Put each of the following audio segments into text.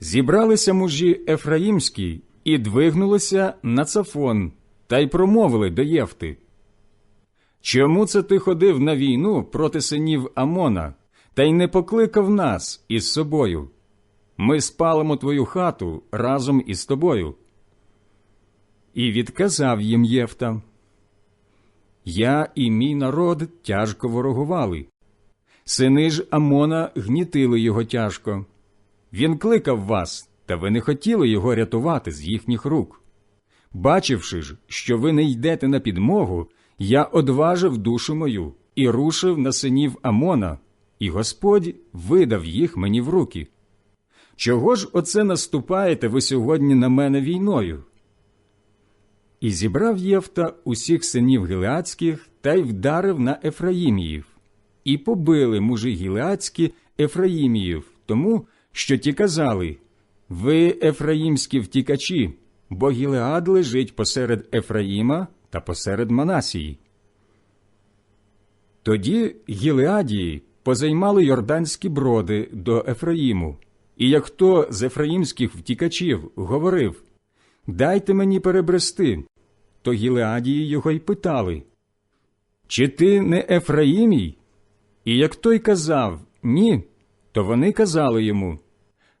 Зібралися мужі Ефраїмські і двигнулися на цафон, та й промовили до Єфти. Чому це ти ходив на війну проти синів Амона, та й не покликав нас із собою? Ми спалимо твою хату разом із тобою. І відказав їм Єфта. Я і мій народ тяжко ворогували. Сини ж Амона гнітили його тяжко. Він кликав вас, та ви не хотіли його рятувати з їхніх рук. Бачивши ж, що ви не йдете на підмогу, я одважив душу мою і рушив на синів Амона, і Господь видав їх мені в руки. Чого ж оце наступаєте ви сьогодні на мене війною? І зібрав Єфта усіх синів Гілеацьких та й вдарив на Ефраїміїв, і побили мужі Гілеацькі Ефраїміїв, тому що ті казали Ви ефраїмські втікачі, бо Гілеад лежить посеред Ефраїма та посеред Манасії. Тоді Гілеадії позаймали йорданські броди до Ефраїму, і як хто з ефраїмських втікачів говорив Дайте мені перебрести, то Гілеадії його й питали Чи ти не Ефраїмій? І як той казав Ні, то вони казали йому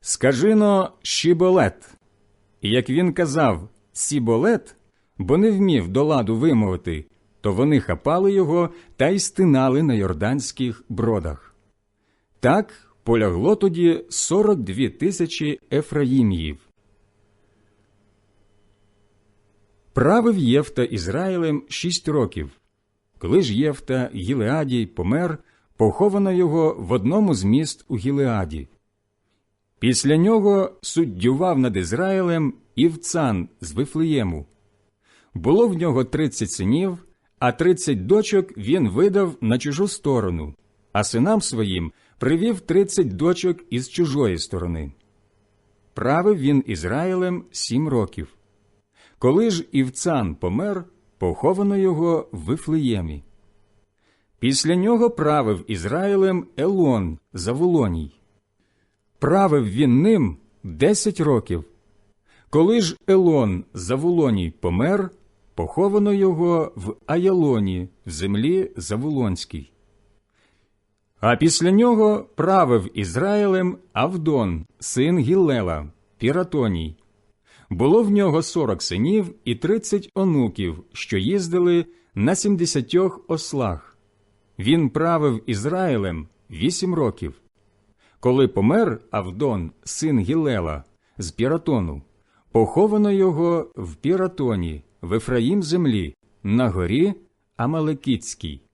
Скажи но Шіболет. І як він казав Сіболет, бо не вмів до ладу вимовити, то вони хапали його та й стинали на йорданських бродах. Так полягло тоді сорок дві тисячі ефраїм'їв. Правив Єфта Ізраїлем шість років. Коли ж Єфта Гілеадій помер, поховано його в одному з міст у Гілеаді. Після нього суддював над Ізраїлем Івцан з Вифлеєму. Було в нього тридцять синів, а тридцять дочок він видав на чужу сторону, а синам своїм привів тридцять дочок із чужої сторони. Правив він Ізраїлем сім років. Коли ж Івцан помер, поховано його в Вифлеємі. Після нього правив Ізраїлем Елон Заволоній. Правив він ним десять років. Коли ж Елон Заволоній помер, поховано його в Аялоні в землі Заволонській. А після нього правив Ізраїлем Авдон, син Гіллела, Піратоній. Було в нього сорок синів і тридцять онуків, що їздили на сімдесятьох ослах. Він правив Ізраїлем вісім років. Коли помер Авдон, син Гілела, з Піратону, поховано його в Піратоні, в Ефраїм землі, на горі Амалекітській.